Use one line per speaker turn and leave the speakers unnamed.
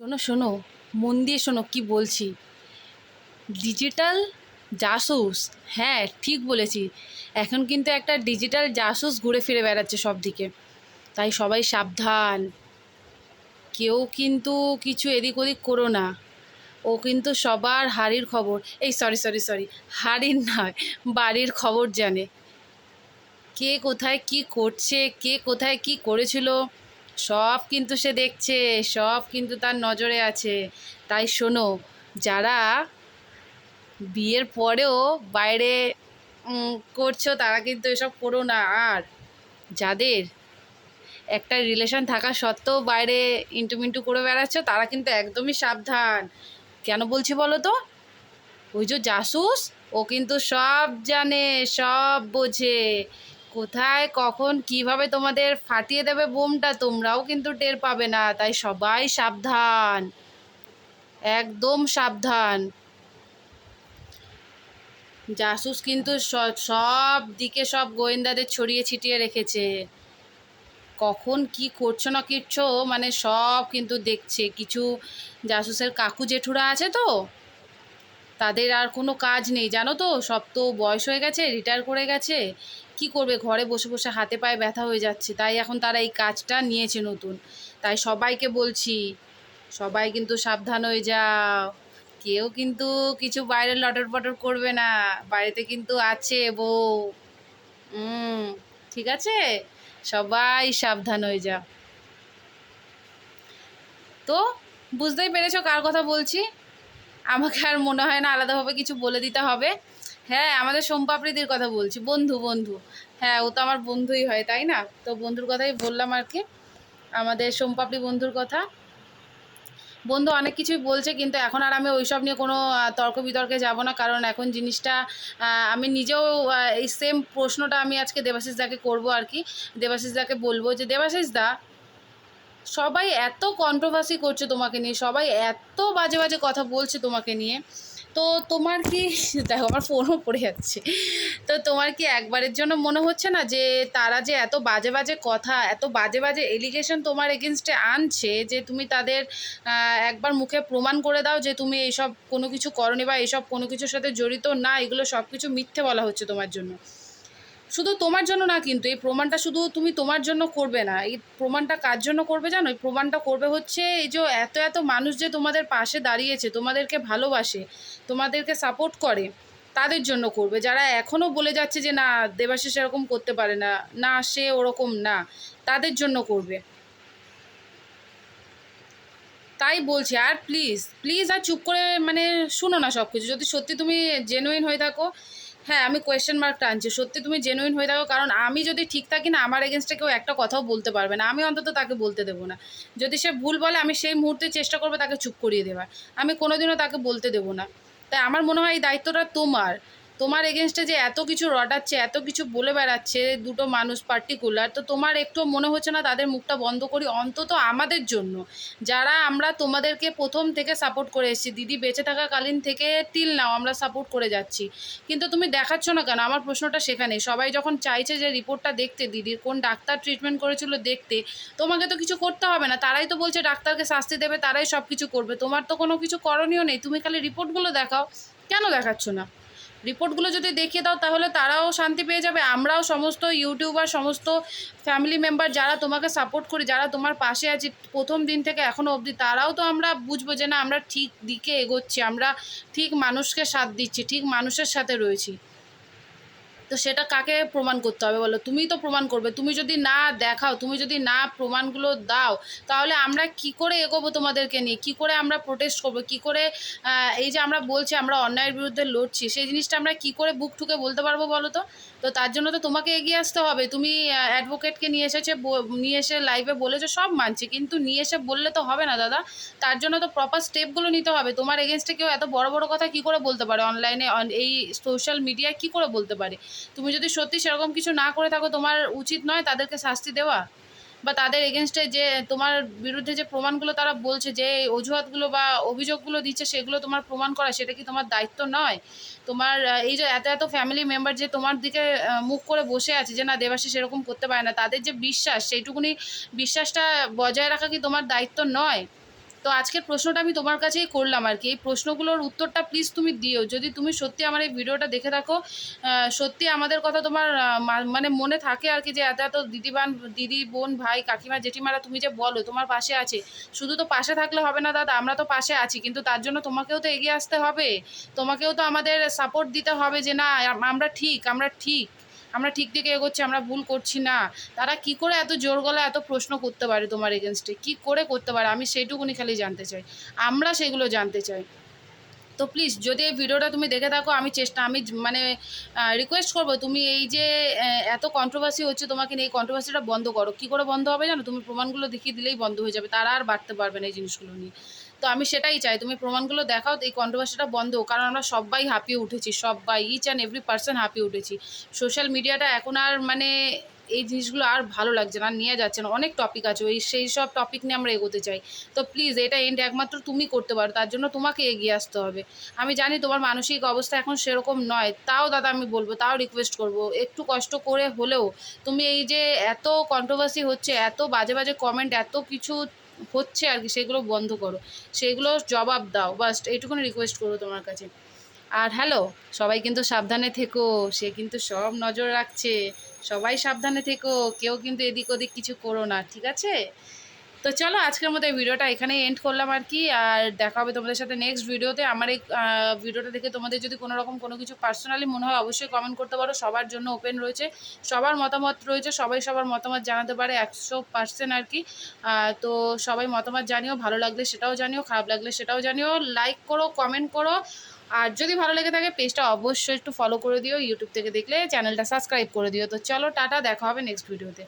শোনো শোনো, মন দিয়ে শোনো কি বলছি। ডিজিটাল জাসুস হ্যাঁ ঠিক বলেছি। এখন কিন্তু একটা ডিজিটাল জাসুস ঘুরে ফিরে বেড়াচ্ছে সব দিকে তাই সবাই সাবধান। কেউ কিন্তু কিছু এদিক ওদিক করো না। ও কিন্তু সবার হাড়ির খবর। এই সরি সরি সরি হাড়ির নয়, বাড়ির খবর জানে। কে কোথায় কি করছে, কে কোথায় কি করেছিল? সব কিন্তু সে দেখছে, সব কিন্তু তার নজরে আছে। তাই শোনো, যারা বিয়ের পরেও বাইরে করছ, তারা কিন্তু এসব করো না। আর যাদের একটা রিলেশন থাকা সত্ত্বেও বাইরে ইন্টুমিন্টু করে বেড়াচ্ছ, তারা কিন্তু একদমই সাবধান। কেন বলছি বলো তো? ওই যে জাসুস, ও কিন্তু সব জানে, সব বোঝে। কোথায়, কখন, কীভাবে তোমাদের ফাটিয়ে দেবে বোমটা, তোমরাও কিন্তু টের পাবে না। তাই সবাই সাবধান। একদম সাবধান। জাসুস কিন্তু সব দিকে সব গোয়েন্দাদের ছড়িয়ে ছিটিয়ে রেখেছে। কখন কি করছ না করছ মানে সব কিন্তু দেখছে। কিছু জাসুসের কাকু জেঠুরা আছে তো? তাদের আর কোনো কাজ নেই, জানো তো? সব তো বয়স হয়ে গেছে রিটায়ার করে গেছে। কি করবে? ঘরে বসে বসে হাতে পায়ে ব্যথা হয়ে যাচ্ছে। তাই এখন তারা এই কাজটা নিয়েছে নতুন। তাই সবাইকে বলছি, সবাই কিন্তু সাবধান হয়ে যাও। কেউ কিন্তু কিছু বাইরে লটর পটর করবে না। বাড়িতে কিন্তু আছে বউ। হুম ঠিক আছে? সবাই সাবধান হয়ে যাও। তো বুঝতেই পেরেছ কার কথা বলছি? আমাকে আর মনে হয় না আলাদাভাবে কিছু বলে দিতে হবে। হ্যাঁ আমাদের সোমপাপড়িদির কথা বলছি। বন্ধু বন্ধু। হ্যাঁ ও তো আমার বন্ধুই হয়, তাই না? তো বন্ধুর কথাই বললাম আর কি। আমাদের সোমপাপড়ি বন্ধুর কথা। বন্ধু অনেক কিছুই বলছে, কিন্তু এখন আর আমি ওইসব নিয়ে কোনো তর্ক বিতর্কে যাব না। কারণ এখন জিনিসটা আমি নিজেও এই সেম প্রশ্নটা আমি আজকে দেবাশিস দাকে করব আর কি। দেবাশিস দাকে বলব যে, দেবাশিস দা সবাই এত কন্ট্রোভার্সি করছে তোমাকে নিয়ে, সবাই এত বাজে বাজে কথা বলছে তোমাকে নিয়ে। তো তোমার কি, দেখো আমার ফোনও পড়ে যাচ্ছে। তো তোমার কি একবারের জন্য মনে হচ্ছে না যে তারা যে এত বাজে বাজে কথা, এত বাজে বাজে এলিগেশন তোমার এগেনস্টে আনছে যে তুমি তাদের একবার মুখে প্রমাণ করে দাও যে তুমি এইসব কোনো কিছু করনি বা এইসব কোনো কিছুর সাথে জড়িত না, এগুলো সব কিছু মিথ্যে বলা হচ্ছে তোমার জন্য। শুধু তোমার জন্য না কিন্তু এই প্রমাণটা শুধু তুমি তোমার জন্য করবে না। এই প্রমাণটা কার জন্য করবে জানো? এই প্রমাণটা করবে হচ্ছে এই যে এত এত মানুষ যে তোমাদের পাশে দাঁড়িয়েছে, তোমাদেরকে ভালোবাসে, তোমাদেরকে সাপোর্ট করে, তাদের জন্য করবে। যারা এখনও বলে যাচ্ছে যে, না, দেবাশিস এরকম করতে পারে না না, সে ওরকম না তাদের জন্য করবে। তাই বলছি, আর প্লিজ প্লিজ আর চুপ করে মানে শুনো না সব কিছু যদি সত্যি তুমি জেনুইন হয়ে থাকো হ্যাঁ আমি কোয়েশ্চেন মার্ক টানছি সত্যি তুমি জেনুইন হয়ে থাকো, কারণ আমি যদি ঠিক থাকি না, আমার এগেনস্টে কেউ একটা কথাও বলতে পারবে না। আমি অন্তত তাকে বলতে দেবো না। যদি সে ভুল বলে, আমি সেই মুহূর্তে চেষ্টা করব তাকে চুপ করিয়ে দেওয়ার আমি কোনোদিনও তাকে বলতে দেবো না। তাই আমার মনে হয় এই দায়িত্বটা তোমার। তোমার এগেনস্টে যে এত কিছু রটাচ্ছে, এত কিছু বলে বেড়াচ্ছে দুটো মানুষ পার্টিকুলার তো তোমার একটু মনে হচ্ছে না তাদের মুখটা বন্ধ করি, অন্তত আমাদের জন্য। যারা আমরা তোমাদেরকে প্রথম থেকে সাপোর্ট করে এসেছি, দিদি বেঁচে থাকাকালীন থেকে টিল নাও আমরা সাপোর্ট করে যাচ্ছি। কিন্তু তুমি দেখাচ্ছ না কেন? আমার প্রশ্নটা সেখানে সবাই যখন চাইছে যে রিপোর্টটা দেখতে, দিদির কোন ডাক্তার ট্রিটমেন্ট করেছিল দেখতে, তোমাকে তো কিছু করতে হবে না। তারাই তো বলছে ডাক্তারকে শাস্তি দেবে, তারাই সব কিছু করবে। তোমার তো কোনো কিছু করণীয় নেই। তুমি খালি রিপোর্টগুলো দেখাও। কেন দেখাচ্ছ না? রিপোর্টগুলো যদি দেখিয়ে দাও, তাহলে তারাও শান্তি পেয়ে যাবে। আমরাও সমস্ত ইউটিউবার, সমস্ত ফ্যামিলি মেম্বার যারা তোমাকে সাপোর্ট করি, যারা তোমার পাশে আছে প্রথম দিন থেকে এখনও অবধি, তারাও তো আমরা বুঝব যে না, আমরা ঠিক দিকে এগোচ্ছি, আমরা ঠিক মানুষকে সাথ দিচ্ছি, ঠিক মানুষের সাথে রয়েছি। তো সেটা কাকে প্রমাণ করতে হবে বলো? তুমিই তো প্রমাণ করবে। তুমি যদি না দেখাও, তুমি যদি না প্রমাণগুলো দাও, তাহলে আমরা কি করে এগোবো তোমাদেরকে নিয়ে? কি করে আমরা প্রোটেস্ট করব? কি করে এই যে আমরা বলছি আমরা অন্যায়ের বিরুদ্ধে লড়ছি, সেই জিনিসটা আমরা কি করে বুক ঠুকে বলতে পারব বলো তো? তো তার জন্য তো তোমাকে এগিয়ে আসতে হবে। তুমি অ্যাডভোকেটকে নিয়ে এসেছে নিয়ে এসে লাইভে বলেছ, সব মানছি। কিন্তু নিয়ে এসে বললে তো হবে না দাদা। তার জন্য তো প্রপার স্টেপগুলো নিতে হবে। তোমার এগেনস্টে কেউ এত বড় বড় কথা কি করে বলতে পারে? অনলাইনে এই সোশ্যাল মিডিয়ায় কি করে বলতে পারে? তুমি যদি সত্যি সেরকম কিছু না করে থাকো, তোমার উচিত নয় তাদেরকে শাস্তি দেওয়া? বা তাদের এগেনস্টে যে তোমার বিরুদ্ধে যে প্রমাণগুলো তারা বলছে, যে অজুহাতগুলো বা অভিযোগগুলো দিচ্ছে, সেগুলো তোমার প্রমাণ করা, সেটা কি তোমার দায়িত্ব নয়? তোমার এই যে এত এত ফ্যামিলি মেম্বার যে তোমার দিকে মুখ করে বসে আছে যে না, দেবাশিস সেরকম করতে পারে না, তাদের যে বিশ্বাস, সেইটুকুনি বিশ্বাসটা বজায় রাখা কি তোমার দায়িত্ব নয়? তো আজকের প্রশ্নটা আমি তোমার কাছেই করলাম আর কি। এই প্রশ্নগুলোর উত্তরটা প্লিজ তুমি দিও। যদি তুমি সত্যি আমার এই ভিডিওটা দেখে থাকো সত্যি আমাদের কথা তোমার মানে মনে থাকে আর কি যে এত এত দিদিবান, দিদি, বোন, ভাই, কাকিমা, জেঠিমারা তুমি যে বলো, তোমার পাশে আছে। শুধু তো পাশে থাকলে হবে না দাদা, আমরা তো পাশে আছি। কিন্তু তার জন্য তোমাকেও তো এগিয়ে আসতে হবে। তোমাকেও তো আমাদের সাপোর্ট দিতে হবে যে না আমরা ঠিক আমরা ঠিক। আমরা ঠিক দিকে এগোচ্ছি, আমরা ভুল করছি না। তারা কি করে এত জোর গলা এত প্রশ্ন করতে পারে তোমার এগেনস্টে কি করে করতে পারে? আমি সেইটুকুনি খালি জানতে চাই। আমরা সেগুলো জানতে চাই। তো প্লিজ যদি এই ভিডিওটা তুমি দেখে থাকো, আমি চেষ্টা, আমি মানে রিকোয়েস্ট করব, তুমি এই যে এত কন্ট্রোভার্সি হচ্ছে, তোমাকে এই কন্ট্রোভার্সিটা বন্ধ করো। কী করে বন্ধ হবে জানো? তুমি প্রমাণগুলো দেখিয়ে দিলেই বন্ধ হয়ে যাবে। তারা আর বাড়তে পারবে না এই জিনিসগুলো নিয়ে। তো আমি সেটাই চাই। তুমি প্রমাণগুলো দেখাও, এই কন্ট্রোভার্সিটা বন্ধ কারণ আমরা সবাই হাঁপিয়ে উঠেছি সবাই ইচ অ্যান্ড এভরি পার্সন হাঁপিয়ে উঠেছি। সোশ্যাল মিডিয়াটা এখন আর মানে এই জিনিসগুলো আর ভালো লাগছে না নিয়ে যাচ্ছে না। অনেক টপিক আছে, ওই সেই সব টপিক নিয়ে আমরা এগোতে চাই। তো প্লিজ এটা এন্ড একমাত্র তুমি করতে পারো, তার জন্য তোমাকে এগিয়ে আসতে হবে। আমি জানি তোমার মানসিক অবস্থা এখন সেরকম নয়, তাও দাদা আমি বলব, তাও রিকোয়েস্ট করব। একটু কষ্ট করে হলেও, তুমি এই যে এত কন্ট্রোভার্সি হচ্ছে, এত বাজে বাজে কমেন্ট এত কিছু হচ্ছে আর কি, সেগুলো বন্ধ করো। সেগুলো জবাব দাও, বাস এইটুকুনি রিকোয়েস্ট করো তোমার কাছে। আর হ্যালো সবাই কিন্তু সাবধানে থেকো, সে কিন্তু সব নজর রাখছে। সবাই সাবধানে থেকো, কেউ কিন্তু এদিক ওদিক কিছু করো না, ঠিক আছে? তো চলো আজকের মতো এই ভিডিওটা এখানেই এন্ড করলাম আর কি, আর দেখা হবে তোমাদের সাথে নেক্সট ভিডিওতে আমার এই ভিডিওটা দেখে তোমাদের যদি কোনো রকম কোনো কিছু পার্সোনালি মনে হয়, অবশ্যই কমেন্ট করতে পারো। সবার জন্য ওপেন রয়েছে। সবার মতামত রয়েছে, সবাই সবার মতামত জানাতে পারে একশো পার্সেন্ট আর কি। তো সবাই মতামত জানিও, ভালো লাগলে সেটাও জানিও, খারাপ লাগলে সেটাও জানিও। লাইক করো কমেন্ট করো। আর যদি ভালো লেগে থাকে পেজটা অবশ্যই একটু ফলো করে দিও ইউটিউব থেকে দেখলে চ্যানেলটা সাবস্ক্রাইব করে দিও। তো চলো, টাটা, দেখা হবে নেক্সট ভিডিওতে